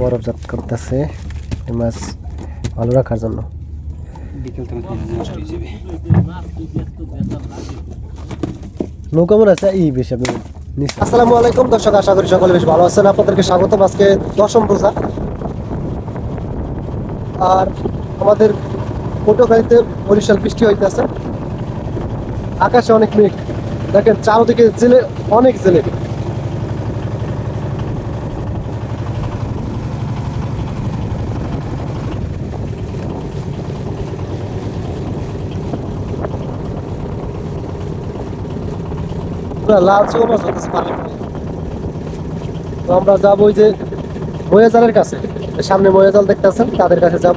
বরফজাত করতেছে মাছ ভালো রাখার জন্য। নৌকা মনে আছে? এই বেশি আপনি আসসালামু আলাইকুম দর্শক আশা করি সকলে বেশ ভালো আছেন। আপনাদেরকে স্বাগতম আজকে দশম রোজা আর আমাদের পটুয়াখালীতে বরিশাল বৃষ্টি হইতেছে। আকাশে অনেক মেঘ। দেখেন চারদিকে জেলে অনেক জেলে। পুরা লাল চোখা মাছ তো আমরা যাব ওই যে ময়াজালের কাছে। সামনে ময়াজাল দেখতেছেন, তাদের কাছে যাব।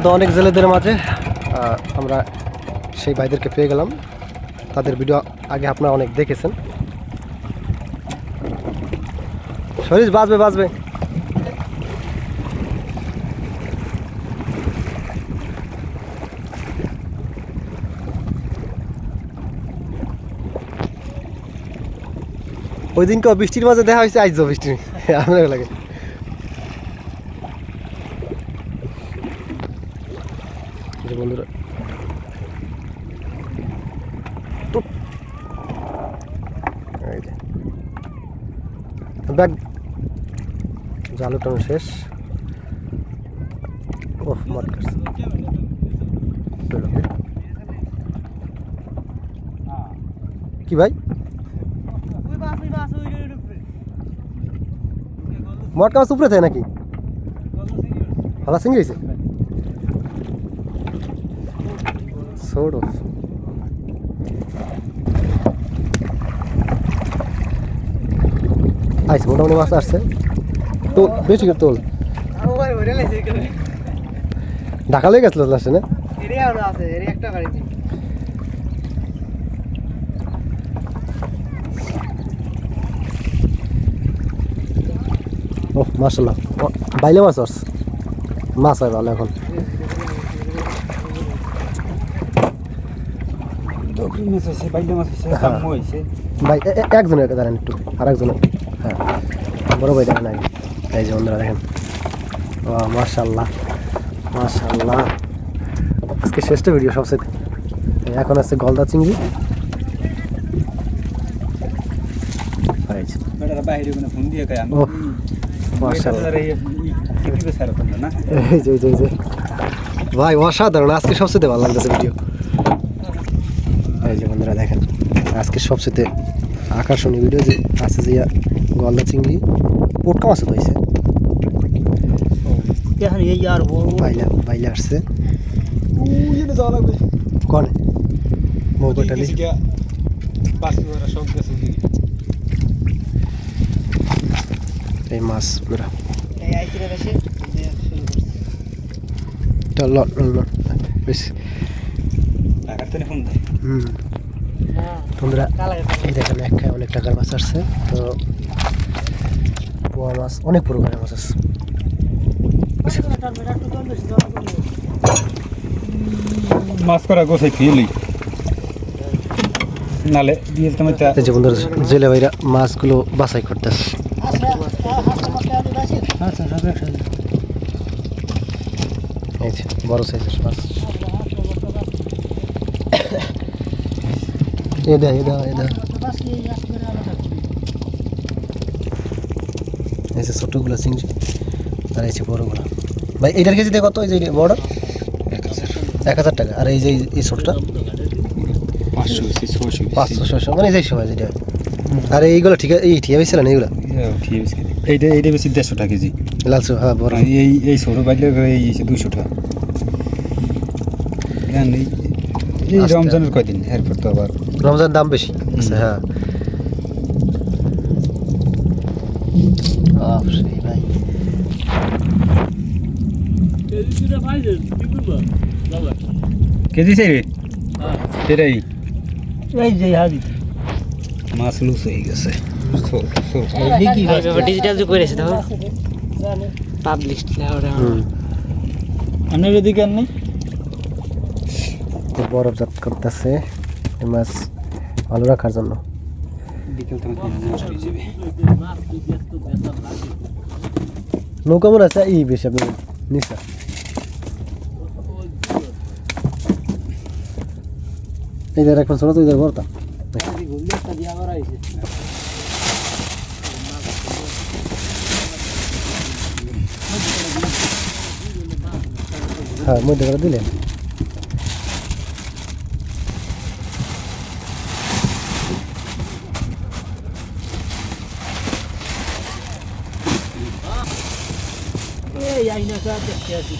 তো অনেক জেলেদের মাঝে আমরা সেই ভাইদেরকে পেয়ে গেলাম। তাদের ভিডিও আগে আপনারা অনেক দেখেছেন। শরীর বাজবে বাজবে। ওই দিনকে বৃষ্টির মাঝে দেখা হয়েছে আইজ বৃষ্টি। আপনার লাগে। যে বন্ধুরা। ব্যাগ। জাল উঠানো শেষ। ওহ মাঠ কি ভাই? মটকা উপরে থাকে নাকি? ভালো সিঙ্গি হয়েছে? Sort of আইসে মোটামুটি মাছ আসছে তোল বেশি করে তোল ঢাকা লেগে গেছিল লাস্টে না? ও মার্শাল্লাহ বাইলে মাছ আসছে মাছ হয় ভালো এখন। ভাই একজনের দাঁড়ান একটু আর একজনের হ্যাঁ বড় ভাই দেখেন আগে। এই যে বন্ধুরা দেখেন। ও মার্শাল্লাহ মার্শাল্লাহ আজকে শেষটা ভিডিও সবচেয়ে। এখন আছে গলদা চিংড়ি। ভাই, অসাধারণ, আজকে সবচেয়ে ভালো লাগতেছে ভিডিও দেখেন আজকে সবচেয়ে আকর্ষণীয় ভিডিও যে আছে যে গলদা চিংড়ি পোটকা মাছ তো হয়েছে বাইলা বাইলা আসছে। কনে? মৌপটালি এই মাছ পুরা এটা ল ল ল বেশ। হুম। বন্ধুরা এই দেখেন এক খায় অনেক টাকার মাছ আসছে। তো পোয়া মাছ অনেক পরিমাণের মাছ আছে মাছ করা গোছাই ফেলি। নালে দিয়ে তোমার এই যে বন্ধুরা জেলে ভাইরা মাছগুলো বাছাই করতেছে। এই বড় সাইজের মাছ। এ দে এ দে এ দে এই যে ছোটগুলো চিংড়ি আর এই যে বড়গুলো। ভাই এটার কেজি দিয়ে কত? এই যে বড়? এক হাজার। টাকা। আর এই যে এই ছোটটা? পাঁচশো পাঁচশো ছশো মানে এই যে সময় যেটা। আর এইগুলো ঠিক আছে এই ঠিক আছে না এইগুলো? এইটা এইটা বেশি দেড়শো টাকা কেজি লালচু হ্যাঁ বড়। এই এই ছোটো বাইলে এই দুশো টাকা জান, এই- রমজানের কয়দিন? এরপর তো আবার রমজান দাম বেশি। আচ্ছা, হ্যাঁ। ভাই। কেজি চাই রে সেটাই এই যে হাজি। মাছ লুস হয়ে গেছে। ডিজিটাল যুগ করেছে তো পাবলিশ আপনার এদিকে আর নেই? বরফজাত করতেছে মাছ ভালো রাখার জন্য। নৌকা মনে আছে? এই বেশি, আপনি নিচা। এই যে এখন ছোট তো ইধার বড়টা। হ্যাঁ মধ্যে করে দিলেন। এই আইনা দেখতে আছি